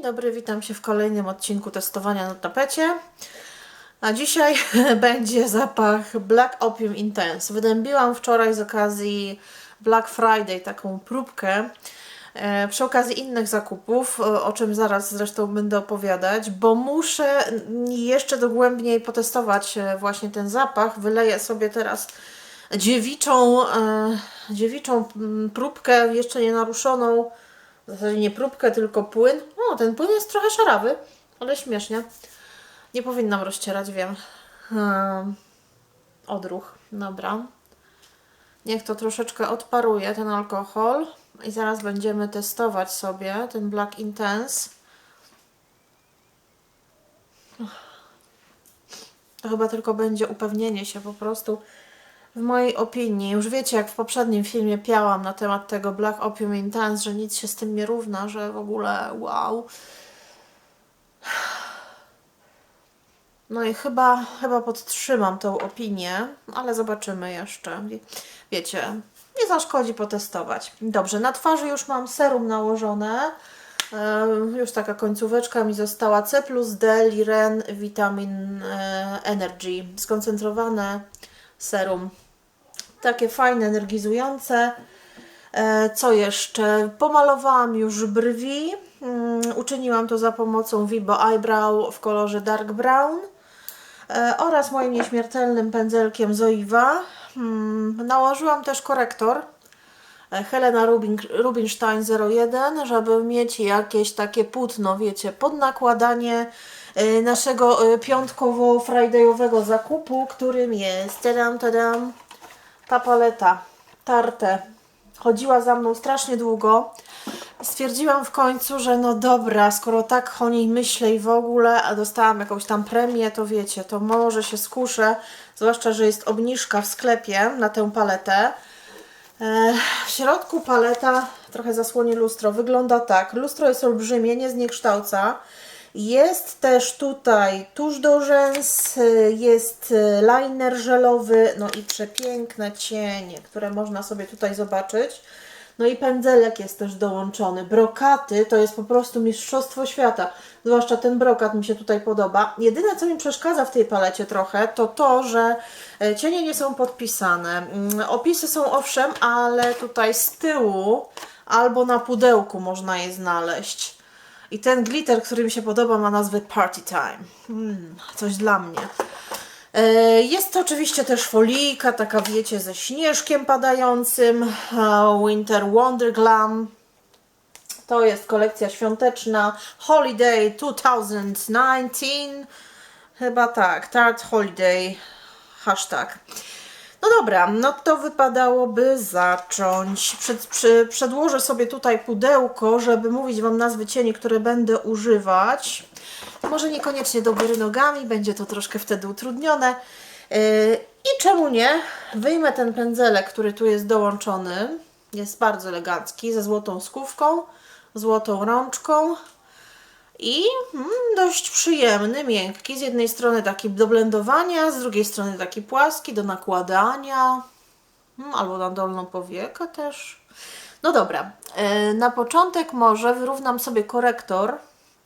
Dzień dobry, witam się w kolejnym odcinku testowania na tapecie. A dzisiaj będzie zapach Black Opium Intense. Wydębiłam wczoraj z okazji Black Friday taką próbkę. e, Przy okazji innych zakupów, o czym zaraz zresztą będę opowiadać, bo muszę jeszcze dogłębniej potestować e, właśnie ten zapach. Wyleję sobie teraz dziewiczą, e, dziewiczą próbkę, jeszcze nie naruszoną. W zasadzie nie próbkę, tylko płyn. O, ten płyn jest trochę szarawy, ale śmiesznie. Nie powinnam rozcierać, wiem. Hmm. Odruch, dobra. Niech to troszeczkę odparuje, ten alkohol. I zaraz będziemy testować sobie ten Black Intense. To chyba tylko będzie upewnienie się po prostu. W mojej opinii, już wiecie, jak w poprzednim filmie piałam na temat tego Black Opium Intense, że nic się z tym nie równa, że w ogóle wow. No i chyba, chyba podtrzymam tą opinię, ale zobaczymy jeszcze. Wie- Wiecie, nie zaszkodzi potestować. Dobrze, na twarzy już mam serum nałożone. Już taka końcóweczka mi została. C plus D, Liren, Vitamin e, Energy. Skoncentrowane serum. Takie fajne, energizujące. E, Co jeszcze? Pomalowałam już brwi. Mm, Uczyniłam to za pomocą Vibo Eyebrow w kolorze Dark Brown e, oraz moim nieśmiertelnym pędzelkiem Zoiva. Mm, Nałożyłam też korektor e, Helena Rubin, Rubinstein 01, żeby mieć jakieś takie płótno, wiecie, pod nakładanie e, naszego e, piątkowo-fridayowego zakupu, którym jest tadam, tadam, ta paleta Tarte. Chodziła za mną strasznie długo. Stwierdziłam w końcu, że no dobra, skoro tak o niej myślę i w ogóle, a dostałam jakąś tam premię, to wiecie, to może się skuszę, zwłaszcza, że jest obniżka w sklepie na tę paletę. E, W środku paleta, trochę zasłonię lustro, wygląda tak. Lustro jest olbrzymie, nie zniekształca. Jest też tutaj tusz do rzęs, y, jest y, liner żelowy, no i przepiękne cienie, które można sobie tutaj zobaczyć. No i pędzelek jest też dołączony. Brokaty to jest po prostu mistrzostwo świata. Zwłaszcza ten brokat mi się tutaj podoba. Jedyne, co mi przeszkadza w tej palecie trochę, to to, że e, cienie nie są podpisane. Mm, Opisy są owszem, ale tutaj z tyłu albo na pudełku można je znaleźć. I ten glitter, który mi się podoba, ma nazwę Party Time. Mm, coś dla mnie. E, Jest oczywiście też folijka, taka wiecie, ze śnieżkiem padającym. e, Winter Wonder Glam. To jest kolekcja świąteczna Holiday 2019. Chyba tak, Tart Holiday. Hashtag. No dobra, no to wypadałoby zacząć. Przed, przy, przedłożę sobie tutaj pudełko, żeby mówić Wam nazwy cieni, które będę używać. Może niekoniecznie do góry nogami, będzie to troszkę wtedy utrudnione. Yy, I czemu nie? Wyjmę ten pędzelek, który tu jest dołączony. Jest bardzo elegancki, ze złotą skówką, złotą rączką. I mm, dość przyjemny, miękki. Z jednej strony taki do blendowania, z drugiej strony taki płaski do nakładania. Mm, albo na dolną powiekę też. No dobra, e, na początek może wyrównam sobie korektor,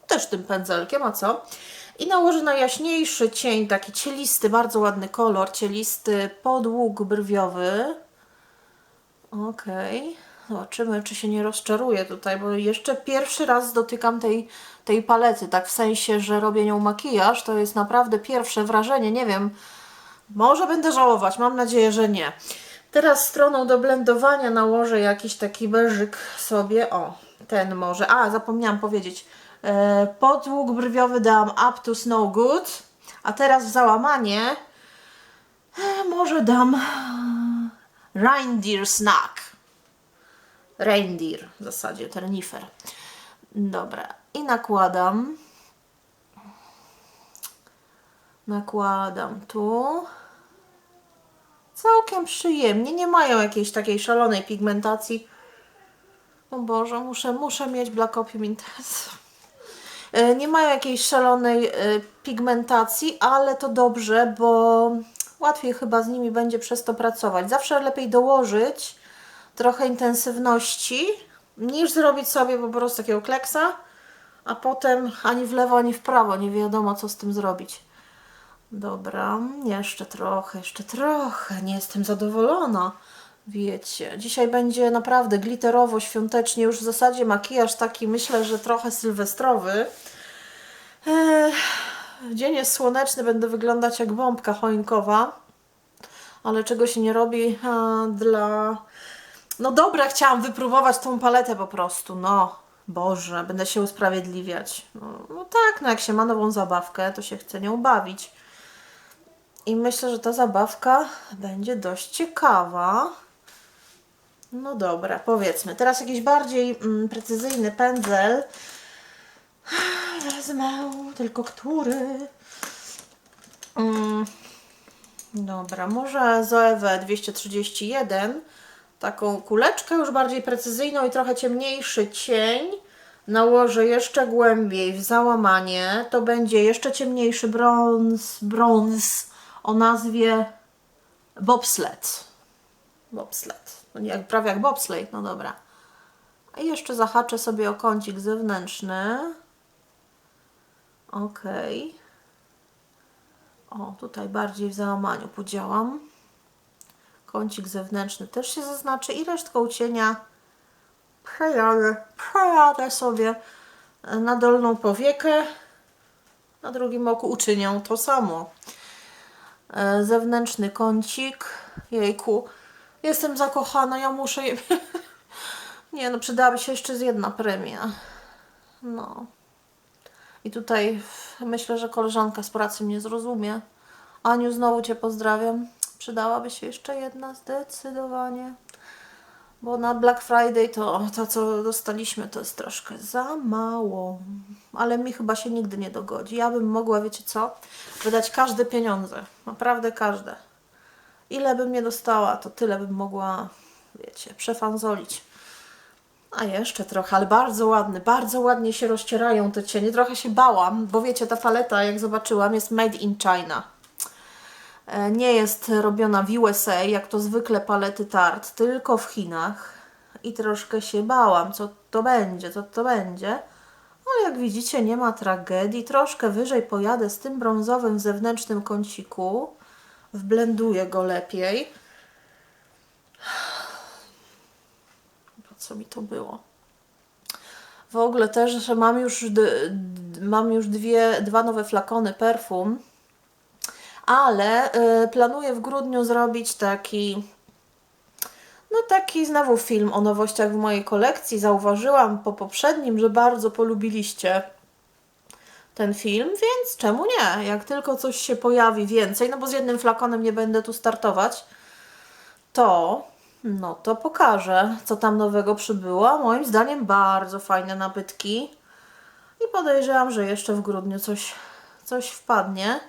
też tym pędzelkiem, a co? I nałożę na jaśniejszy cień, taki cielisty, bardzo ładny kolor, cielisty podłóg brwiowy. Okej. Zobaczymy, czy się nie rozczaruję tutaj, bo jeszcze pierwszy raz dotykam tej, tej palety, tak w sensie, że robię nią makijaż. To jest naprawdę pierwsze wrażenie. Nie wiem, może będę żałować, mam nadzieję, że nie. Teraz stroną do blendowania nałożę jakiś taki beżyk sobie. O, ten może. A, zapomniałam powiedzieć. E, Podłóg brwiowy dałam Up to Snow Good, a teraz w załamanie e, może dam e, Reindeer Snack. Reindeer w zasadzie, ternifer. Dobra, i nakładam. Nakładam tu. Całkiem przyjemnie. Nie mają jakiejś takiej szalonej pigmentacji. O Boże, muszę, muszę mieć Black Opium Intense. E, Nie mają jakiejś szalonej e, pigmentacji, ale to dobrze, bo łatwiej chyba z nimi będzie przez to pracować. Zawsze lepiej dołożyć trochę intensywności, niż zrobić sobie po prostu takiego kleksa, a potem ani w lewo, ani w prawo nie wiadomo, co z tym zrobić. Dobra, jeszcze trochę, jeszcze trochę. Nie jestem zadowolona. Wiecie, dzisiaj będzie naprawdę glitterowo, świątecznie. Już w zasadzie makijaż taki, myślę, że trochę sylwestrowy. Dzień jest słoneczny, będę wyglądać jak bombka choinkowa. Ale czego się nie robi a, dla... No dobra, chciałam wypróbować tą paletę po prostu, no. Boże, będę się usprawiedliwiać. No, no tak, no jak się ma nową zabawkę, to się chce nią bawić. I myślę, że ta zabawka będzie dość ciekawa. No dobra, powiedzmy. Teraz jakiś bardziej mm, precyzyjny pędzel. Wezmę, tylko który? Mm, dobra, może Zoewę 231. Taką kuleczkę już bardziej precyzyjną i trochę ciemniejszy cień. Nałożę jeszcze głębiej w załamanie. To będzie jeszcze ciemniejszy brąz, brąz o nazwie bobsled. Bobsled. No jak, prawie jak bobsleigh, no dobra. A jeszcze zahaczę sobie o kącik zewnętrzny. Ok. O, tutaj bardziej w załamaniu podziałam. Kącik zewnętrzny też się zaznaczy i resztką cienia przejadę, przejadę sobie na dolną powiekę. Na drugim oku uczynię to samo. E, Zewnętrzny kącik. Jejku, jestem zakochana, ja muszę. Nie no, przydałaby się jeszcze z jedna premia. No. I tutaj myślę, że koleżanka z pracy mnie zrozumie. Aniu, znowu Cię pozdrawiam. Przydałaby się jeszcze jedna zdecydowanie. Bo na Black Friday to, to co dostaliśmy, to jest troszkę za mało. Ale mi chyba się nigdy nie dogodzi. Ja bym mogła, wiecie co, wydać każde pieniądze. Naprawdę każde. Ile bym nie dostała, to tyle bym mogła, wiecie, przefanzolić. A jeszcze trochę, ale bardzo ładny, bardzo ładnie się rozcierają te cienie. Trochę się bałam, bo wiecie, ta paleta, jak zobaczyłam, jest made in China. E, Nie jest robiona w USA, jak to zwykle palety Tarte, tylko w Chinach. I troszkę się bałam, co to będzie, co to będzie. Ale jak widzicie, nie ma tragedii. Troszkę wyżej pojadę z tym brązowym zewnętrznym kąciku. Wblenduję go lepiej. Po co mi to było? W ogóle też, że mam już, mam już dwie, dwa nowe flakony perfum, ale y, planuję w grudniu zrobić taki, no taki znowu film o nowościach w mojej kolekcji. Zauważyłam po poprzednim, że bardzo polubiliście ten film, więc czemu nie? Jak tylko coś się pojawi więcej, no bo z jednym flakonem nie będę tu startować, to no to pokażę, co tam nowego przybyło. Moim zdaniem bardzo fajne nabytki. I podejrzewam, że jeszcze w grudniu coś, coś wpadnie.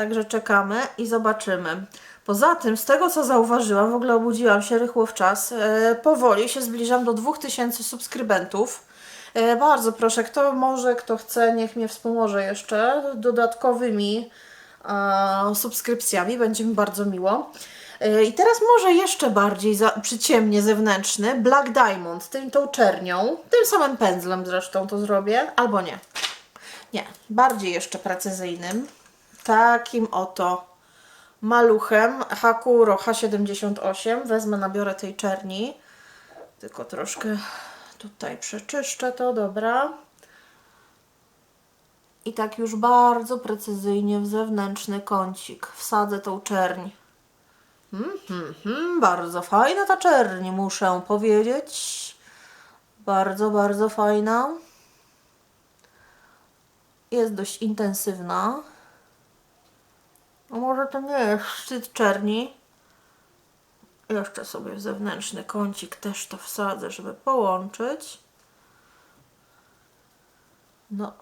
Także czekamy i zobaczymy. Poza tym, z tego co zauważyłam, w ogóle obudziłam się rychło w czas, e, powoli się zbliżam do 2000 subskrybentów. E, bardzo proszę, kto może, kto chce, niech mnie wspomoże jeszcze dodatkowymi e, subskrypcjami, będzie mi bardzo miło. E, I teraz może jeszcze bardziej za, przyciemnie zewnętrzny, Black Diamond, tym tą czernią, tym samym pędzlem zresztą to zrobię, albo nie. Nie, bardziej jeszcze precyzyjnym. Takim oto maluchem Hakuro H78. Wezmę, nabiorę tej czerni. Tylko troszkę tutaj przeczyszczę to, dobra. I tak już bardzo precyzyjnie w zewnętrzny kącik wsadzę tą czerń. Hmm, hmm, hmm, bardzo fajna ta czerń, muszę powiedzieć. Bardzo, bardzo fajna. Jest dość intensywna. A może to nie jest szczyt czerni? Jeszcze sobie w zewnętrzny kącik też to wsadzę, żeby połączyć. No,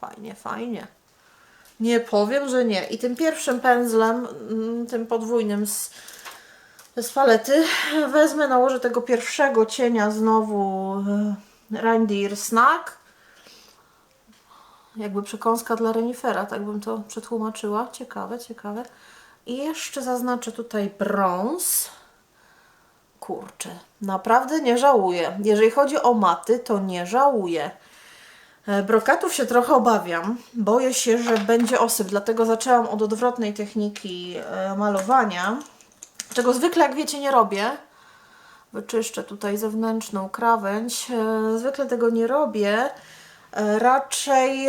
fajnie, fajnie. Nie powiem, że nie. I tym pierwszym pędzlem, mm, tym podwójnym z, z palety, wezmę, nałożę tego pierwszego cienia znowu e, Reindeer Snack. Jakby przekąska dla renifera, tak bym to przetłumaczyła. Ciekawe, ciekawe. I jeszcze zaznaczę tutaj brąz. Kurczę, naprawdę nie żałuję. Jeżeli chodzi o maty, to nie żałuję. E, Brokatów się trochę obawiam. Boję się, że będzie osyp, dlatego zaczęłam od odwrotnej techniki e, malowania, czego zwykle, jak wiecie, nie robię. Wyczyszczę tutaj zewnętrzną krawędź. E, Zwykle tego nie robię. Raczej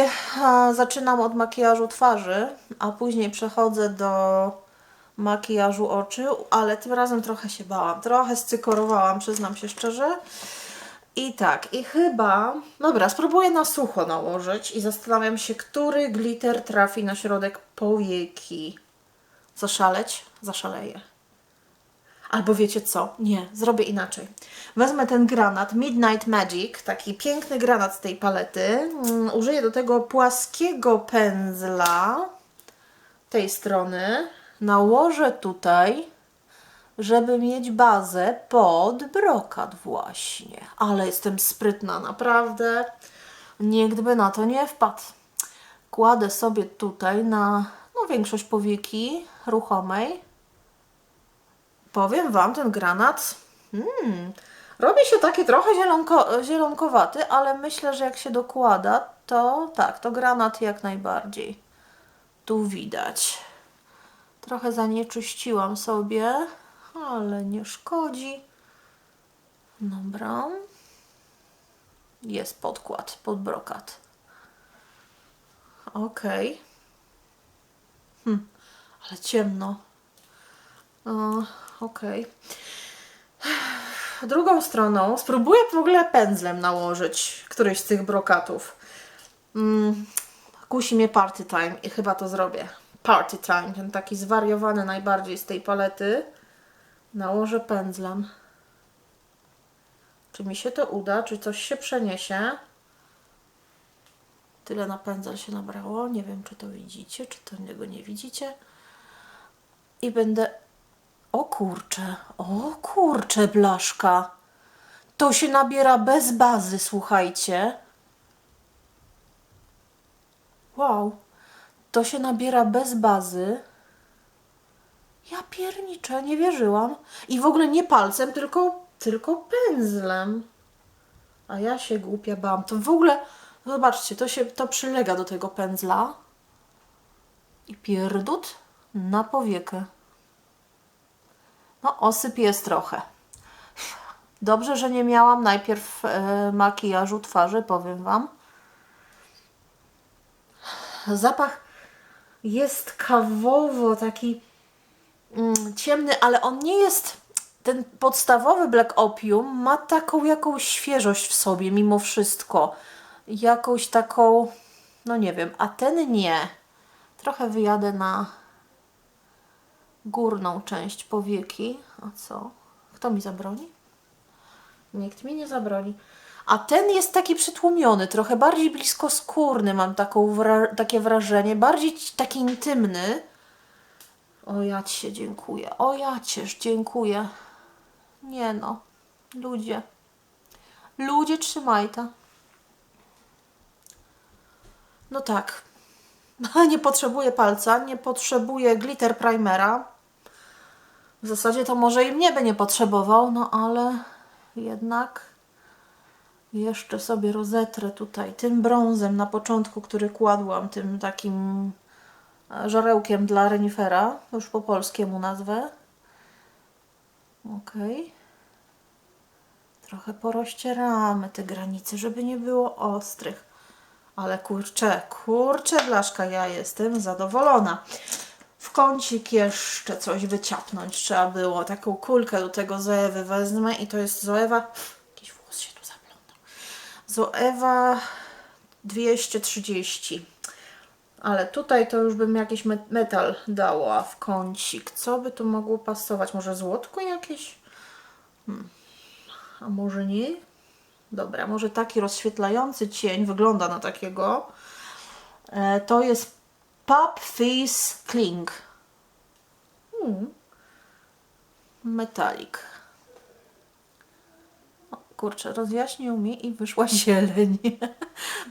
zaczynam od makijażu twarzy, a później przechodzę do makijażu oczu, ale tym razem trochę się bałam. Trochę scykorowałam, przyznam się szczerze. I tak, i chyba. Dobra, spróbuję na sucho nałożyć i zastanawiam się, który glitter trafi na środek powieki. Zaszaleć? Zaszaleję. Albo wiecie co? Nie, zrobię inaczej. Wezmę ten granat Midnight Magic, taki piękny granat z tej palety. Mm, Użyję do tego płaskiego pędzla tej strony. Nałożę tutaj żeby mieć bazę pod brokat właśnie. Ale jestem sprytna, naprawdę. Nikt by na to nie wpadł. Kładę sobie tutaj na no, większość powieki ruchomej. Powiem Wam, ten granat hmm, robi się taki trochę zielonko, zielonkowaty, ale myślę, że jak się dokłada, to tak, to granat jak najbardziej. Tu widać. Trochę zanieczyściłam sobie, ale nie szkodzi. Dobra. Jest podkład pod brokat. Okej. Hm, ale ciemno. Okej. Drugą stroną spróbuję w ogóle pędzlem nałożyć któryś z tych brokatów. Mm, kusi mnie party time i chyba to zrobię. Party time, ten taki zwariowany najbardziej z tej palety. Nałożę pędzlem. Czy mi się to uda? Czy coś się przeniesie? Tyle na pędzel się nabrało. Nie wiem, czy to widzicie, czy to tego nie widzicie. I będę... O kurcze, o kurcze, blaszka. To się nabiera bez bazy, słuchajcie. Wow. To się nabiera bez bazy. Ja pierniczę, nie wierzyłam. I w ogóle nie palcem, tylko, tylko pędzlem. A ja się głupia bałam. To w ogóle, zobaczcie, to się to przylega do tego pędzla. I pierdut na powiekę. No, osyp jest trochę. Dobrze, że nie miałam najpierw e, makijażu twarzy, powiem Wam. Zapach jest kawowo taki mm, ciemny, ale on nie jest. Ten podstawowy Black Opium ma taką jakąś świeżość w sobie, mimo wszystko. Jakąś taką, no nie wiem, a ten nie. Trochę wyjadę na górną część powieki. A co? Kto mi zabroni? Nikt mi nie zabroni. A ten jest taki przytłumiony, trochę bardziej blisko skórny, mam taką wra- takie wrażenie, bardziej taki intymny. O ja ci się dziękuję, o ja cież dziękuję. Nie no, ludzie. Ludzie trzymaj ta. No tak. Nie potrzebuję palca, nie potrzebuję glitter primera. W zasadzie to może i mnie by nie potrzebował, no ale jednak jeszcze sobie rozetrę tutaj tym brązem na początku, który kładłam, tym takim e, żarełkiem dla renifera, już po polskiemu nazwę. Ok. Trochę porozcieramy te granice, żeby nie było ostrych. Ale kurczę, kurczę, blaszka, ja jestem zadowolona. W kącik jeszcze coś wyciapnąć trzeba było. Taką kulkę do tego Zoewy wezmę i to jest Zoewa... Jakiś włos się tu zaplątał. Zoewa 230. Ale tutaj to już bym jakiś me- metal dała w kącik. Co by tu mogło pasować? Może złotko jakieś? Hmm. A może nie? Dobra, może taki rozświetlający cień wygląda na takiego. E, to jest Pop Fizz Kling. Hmm. Metalik. Kurczę, rozjaśnił mi i wyszła zieleń.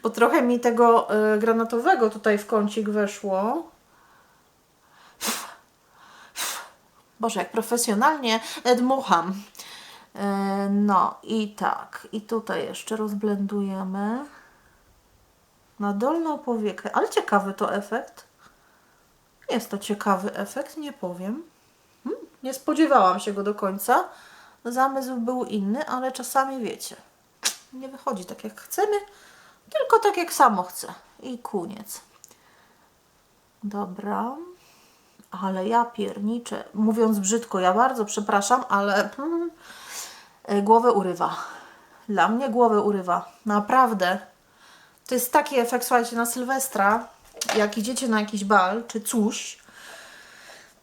Bo trochę mi tego e, granatowego tutaj w kącik weszło. Boże, jak profesjonalnie dmucham. E, No i tak, i tutaj jeszcze rozblendujemy. na dolną powiekę. Ale ciekawy to efekt. Jest to ciekawy efekt, nie powiem. Hmm, nie spodziewałam się go do końca. Zamysł był inny, ale czasami wiecie, nie wychodzi tak jak chcemy, tylko tak jak samo chcę. I koniec. Dobra. Ale ja pierniczę. Mówiąc brzydko, ja bardzo przepraszam, ale hmm, e, głowę urywa. Dla mnie głowę urywa. Naprawdę. To jest taki efekt, słuchajcie, na Sylwestra, jak idziecie na jakiś bal czy coś,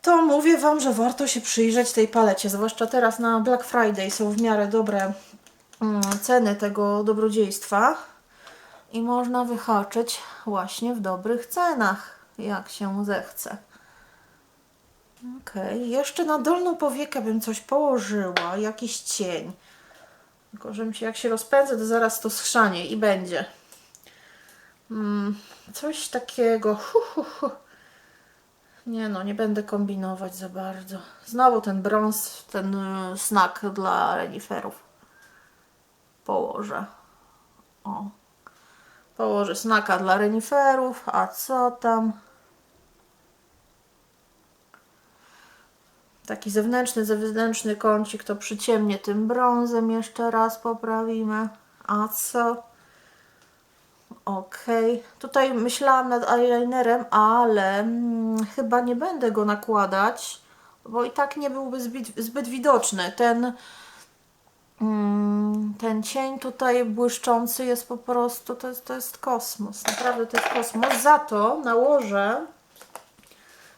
to mówię Wam, że warto się przyjrzeć tej palecie. Zwłaszcza teraz na Black Friday są w miarę dobre mm, ceny tego dobrodziejstwa i można wyhaczyć właśnie w dobrych cenach, jak się zechce. Okej, jeszcze na dolną powiekę bym coś położyła, jakiś cień. Tylko, że się, jak się rozpędzę, to zaraz to schrzanie i będzie. Mm, coś takiego. Hu, hu, hu. Nie no, nie będę kombinować za bardzo. Znowu ten brąz, ten y, snack dla reniferów. Położę. O. Położę snaka dla reniferów, a co tam? Taki zewnętrzny, zewnętrzny kącik to przyciemnie tym brązem jeszcze raz poprawimy. A co? Okej. Tutaj myślałam nad eyelinerem, ale mm, chyba nie będę go nakładać, bo i tak nie byłby zbyt, zbyt widoczny. Ten, mm, ten cień tutaj błyszczący jest po prostu, to jest, to jest kosmos. Naprawdę to jest kosmos. Za to nałożę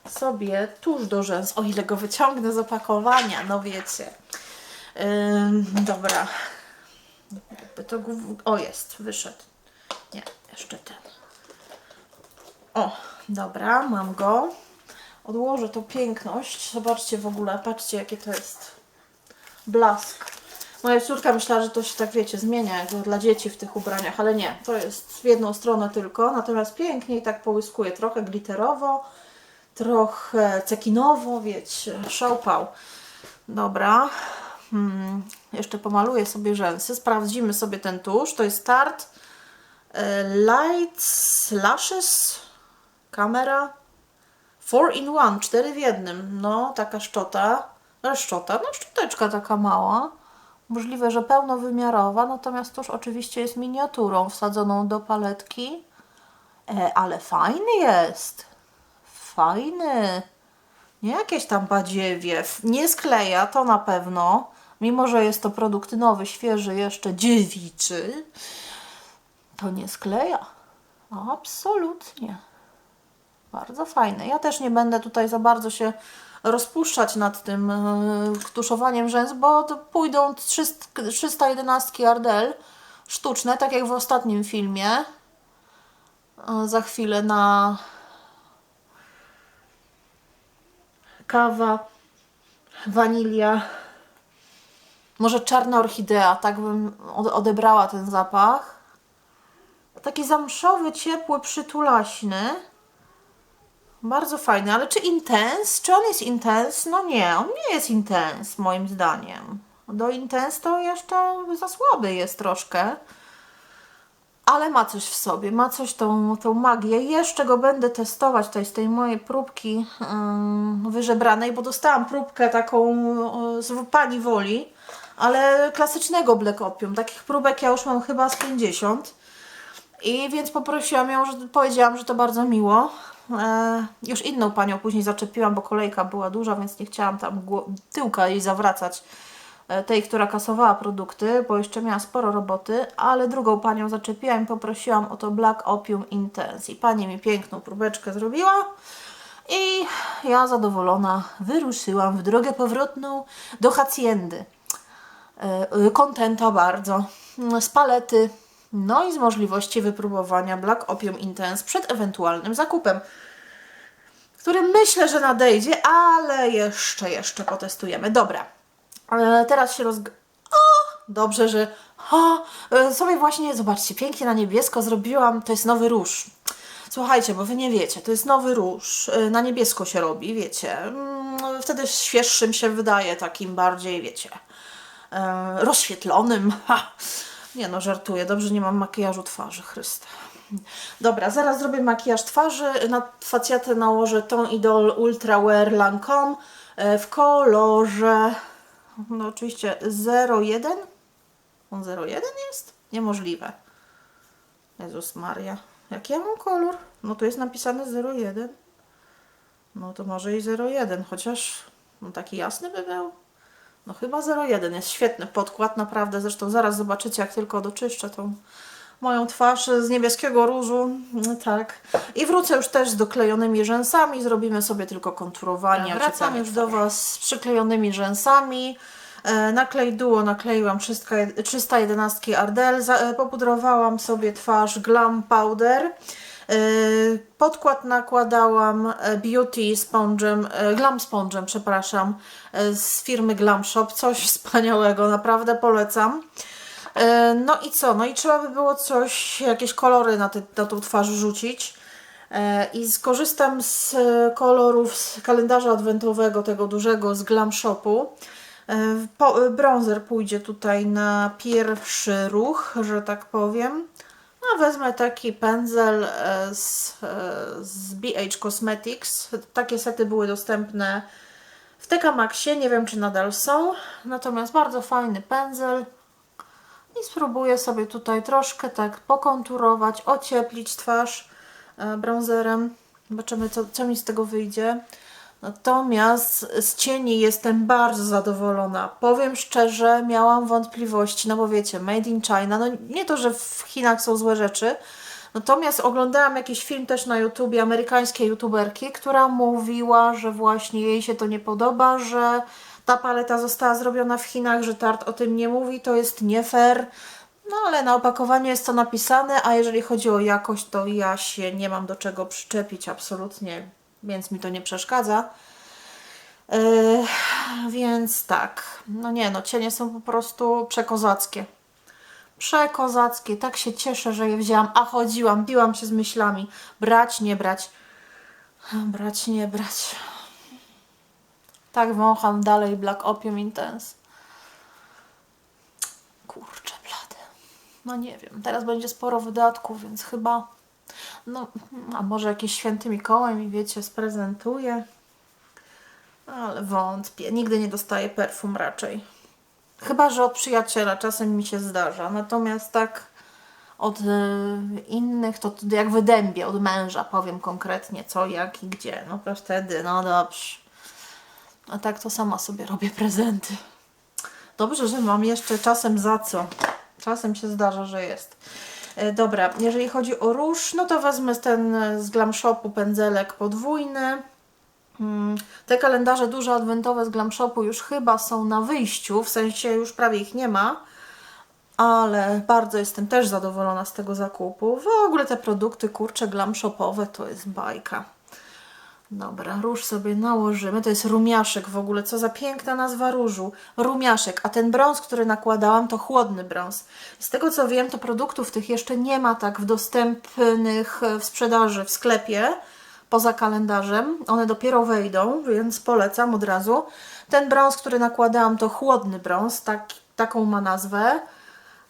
sobie tuż do rzęs, o ile go wyciągnę z opakowania, no wiecie. Ym, dobra. To, o, jest, wyszedł. Nie, jeszcze ten. O, dobra, mam go. Odłożę tą piękność. Zobaczcie w ogóle, patrzcie jakie to jest blask. Moja córka myślała, że to się tak wiecie, zmienia jak dla dzieci w tych ubraniach, ale nie, to jest w jedną stronę tylko, natomiast pięknie i tak połyskuje, trochę glitterowo, trochę cekinowo, wiecie, szałpał. Dobra, hmm. jeszcze pomaluję sobie rzęsy, sprawdzimy sobie ten tusz, to jest Tarte e, Light Lashes kamera 4 in 1, 4 w jednym, no taka szczota, no szczota, no szczoteczka taka mała, możliwe, że pełnowymiarowa, natomiast tuż oczywiście jest miniaturą wsadzoną do paletki, e, ale fajny jest, fajny, nie jakieś tam badziewie, nie skleja, to na pewno, mimo że jest to produkt nowy, świeży, jeszcze dziewiczy, to nie skleja, absolutnie. Bardzo fajne. Ja też nie będę tutaj za bardzo się rozpuszczać nad tym yy, tuszowaniem rzęs, bo pójdą 300, 311 Ardell sztuczne, tak jak w ostatnim filmie. Yy, Za chwilę na kawa, wanilia, może czarna orchidea, tak bym ode- odebrała ten zapach. Taki zamszowy, ciepły, przytulaśny. Bardzo fajny, ale czy intens? Czy on jest intens? No nie, on nie jest intens moim zdaniem. Do intens to jeszcze za słaby jest troszkę. Ale ma coś w sobie, ma coś tą, tą magię. Jeszcze go będę testować tutaj z tej mojej próbki ym, wyżebranej, bo dostałam próbkę taką y, z pani woli, ale klasycznego Black Opium. Takich próbek ja już mam chyba z 50. I więc poprosiłam ją, że powiedziałam, że to bardzo miło. E, już inną panią później zaczepiłam, bo kolejka była duża, więc nie chciałam tam tyłka jej zawracać e, tej, która kasowała produkty, bo jeszcze miała sporo roboty, ale drugą panią zaczepiłam i poprosiłam o to Black Opium Intense. I pani mi piękną próbeczkę zrobiła i ja zadowolona wyruszyłam w drogę powrotną do Haciendy e, kontenta bardzo, mm, z palety, no i z możliwości wypróbowania Black Opium Intense przed ewentualnym zakupem, który myślę, że nadejdzie, ale jeszcze, jeszcze potestujemy. Dobra, e, teraz się rozg... O, dobrze, że... O, e, sobie właśnie, zobaczcie, pięknie na niebiesko zrobiłam, to jest nowy róż. Słuchajcie, bo wy nie wiecie, to jest nowy róż, e, na niebiesko się robi, wiecie. Mm, Wtedy świeższym się wydaje, takim bardziej, wiecie, rozświetlonym. Ha. Nie no, żartuję, dobrze nie mam makijażu twarzy, Chryste. Dobra, zaraz zrobię makijaż twarzy. Na facjatę nałożę tą Idol Ultra Wear Lancome e, w kolorze no oczywiście 01. On 01 jest? Niemożliwe. Jezus Maria. Jaki ja mam kolor? No tu jest napisane 01. No to może i 01, chociaż no taki jasny by był. No chyba 01 jest świetny podkład, naprawdę. Zresztą zaraz zobaczycie, jak tylko doczyszczę tą moją twarz z niebieskiego różu. No tak. I wrócę już też z doklejonymi rzęsami. Zrobimy sobie tylko konturowanie. Tak, Wracam już do Was z przyklejonymi rzęsami. E, Na klej duo nakleiłam 300 311 Ardell, e, popudrowałam sobie twarz Glam Powder. E, Podkład nakładałam e, Beauty Sponge'em, e, Glam Sponge'em, przepraszam, z firmy Glam Shop. Coś wspaniałego, naprawdę polecam. No i co? No i trzeba by było coś, jakieś kolory na, te, na tą twarz rzucić. I skorzystam z kolorów z kalendarza adwentowego, tego dużego z Glam Shopu. Po, bronzer pójdzie tutaj na pierwszy ruch, że tak powiem. A wezmę taki pędzel e, z, e, z BH Cosmetics. Takie sety były dostępne w TK Maxie. Nie wiem, czy nadal są. Natomiast bardzo fajny pędzel. I spróbuję sobie tutaj troszkę tak pokonturować, ocieplić twarz e, bronzerem. Zobaczymy, co, co mi z tego wyjdzie. Natomiast z cieni jestem bardzo zadowolona. Powiem szczerze, miałam wątpliwości, no bo wiecie, made in China, no nie to, że w Chinach są złe rzeczy, natomiast oglądałam jakiś film też na YouTubie amerykańskiej youtuberki, która mówiła, że właśnie jej się to nie podoba, że ta paleta została zrobiona w Chinach, że Tarte o tym nie mówi, to jest nie fair. No ale na opakowaniu jest to napisane, a jeżeli chodzi o jakość, to ja się nie mam do czego przyczepić absolutnie, więc mi to nie przeszkadza. Yy, więc tak, no nie, no cienie są po prostu przekozackie. Przekozackie, tak się cieszę, że je wzięłam, a chodziłam, biłam się z myślami, brać, nie brać, brać, nie brać. Tak wącham dalej Black Opium Intense. Kurczę, blady. No nie wiem, teraz będzie sporo wydatków, więc chyba, no, a może jakiś święty Mikołaj mi, wiecie, sprezentuje. Ale wątpię, nigdy nie dostaję perfum raczej. Chyba, że od przyjaciela czasem mi się zdarza, natomiast tak od y, innych to jak wydębię, od męża powiem konkretnie co, jak i gdzie. No to wtedy, no dobrze. A tak to sama sobie robię prezenty. Dobrze, że mam jeszcze czasem za co. Czasem się zdarza, że jest. E, Dobra, jeżeli chodzi o róż, no to wezmę ten e, z Glam Shopu pędzelek podwójny. Mm, Te kalendarze duże adwentowe z Glam Shopu już chyba są na wyjściu, w sensie już prawie ich nie ma, ale bardzo jestem też zadowolona z tego zakupu. W ogóle te produkty, kurcze, Glam Shopowe to jest bajka. Dobra, róż sobie nałożymy. To jest rumiaszek w ogóle. Co za piękna nazwa różu. Rumiaszek. A ten brąz, który nakładałam, to chłodny brąz. Z tego co wiem, to produktów tych jeszcze nie ma tak w dostępnych w sprzedaży w sklepie poza kalendarzem. One dopiero wejdą, więc polecam od razu. Ten brąz, który nakładałam, to chłodny brąz. Tak, taką ma nazwę.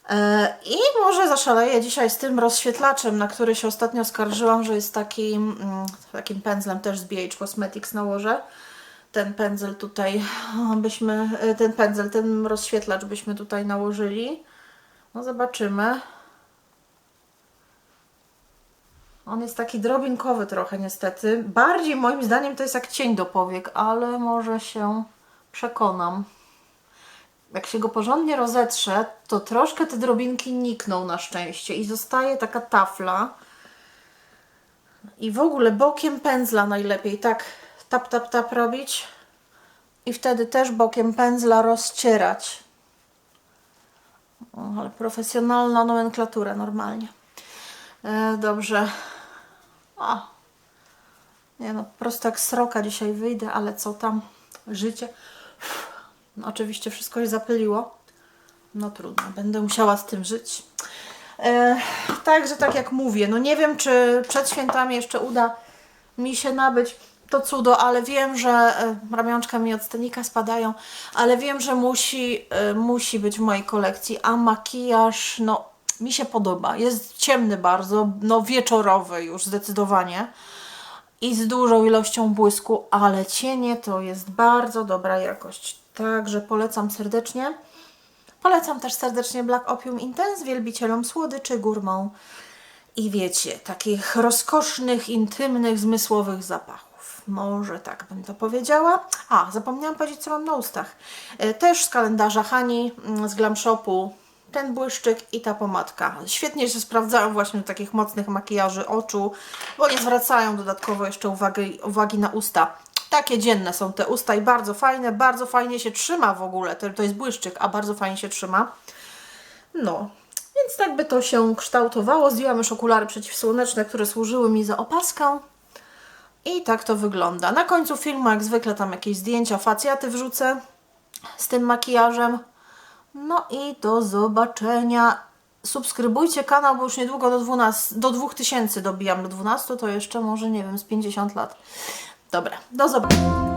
E, I może zaszaleję dzisiaj z tym rozświetlaczem, na który się ostatnio skarżyłam, że jest takim, mm, takim pędzlem też z BH Cosmetics nałożę. Ten pędzel tutaj byśmy, e, ten pędzel, ten rozświetlacz byśmy tutaj nałożyli. No zobaczymy. On jest taki drobinkowy trochę niestety. Bardziej moim zdaniem to jest jak cień do powiek, ale może się przekonam jak się go porządnie rozetrze, to troszkę te drobinki nikną na szczęście i zostaje taka tafla. I w ogóle bokiem pędzla najlepiej tak tap, tap, tap robić i wtedy też bokiem pędzla rozcierać. O, ale profesjonalna nomenklatura normalnie. E, dobrze. A. Nie no, po prostu jak sroka dzisiaj wyjdę, ale co tam? Życie. No, oczywiście wszystko się zapyliło. No trudno, będę musiała z tym żyć. E, także tak jak mówię, no nie wiem, czy przed świętami jeszcze uda mi się nabyć to cudo, ale wiem, że e, ramionczka mi od stenika spadają, ale wiem, że musi, e, musi być w mojej kolekcji, a makijaż, no mi się podoba. Jest ciemny bardzo, no wieczorowy już zdecydowanie i z dużą ilością błysku, ale cienie to jest bardzo dobra jakość. Także polecam serdecznie. Polecam też serdecznie Black Opium Intense wielbicielom słodyczy, górmą i wiecie, takich rozkosznych, intymnych, zmysłowych zapachów. Może tak bym to powiedziała. A, zapomniałam powiedzieć, co mam na ustach. E, Też z kalendarza Hani, mm, z Glam Shopu, ten błyszczyk i ta pomadka. Świetnie się sprawdzają właśnie do takich mocnych makijaży oczu, bo nie zwracają dodatkowo jeszcze uwagi, uwagi na usta. Takie dzienne są te usta i bardzo fajne, bardzo fajnie się trzyma w ogóle. To, to jest błyszczyk, a bardzo fajnie się trzyma. No, więc tak by to się kształtowało. Zdjęłam już okulary przeciwsłoneczne, które służyły mi za opaskę. I tak to wygląda. Na końcu filmu, jak zwykle, tam jakieś zdjęcia, facjaty wrzucę z tym makijażem. No i do zobaczenia. Subskrybujcie kanał, bo już niedługo do 12, do 2000 dobijam do 12, to jeszcze może, nie wiem, z 50 lat. Dobra, do zobaczenia.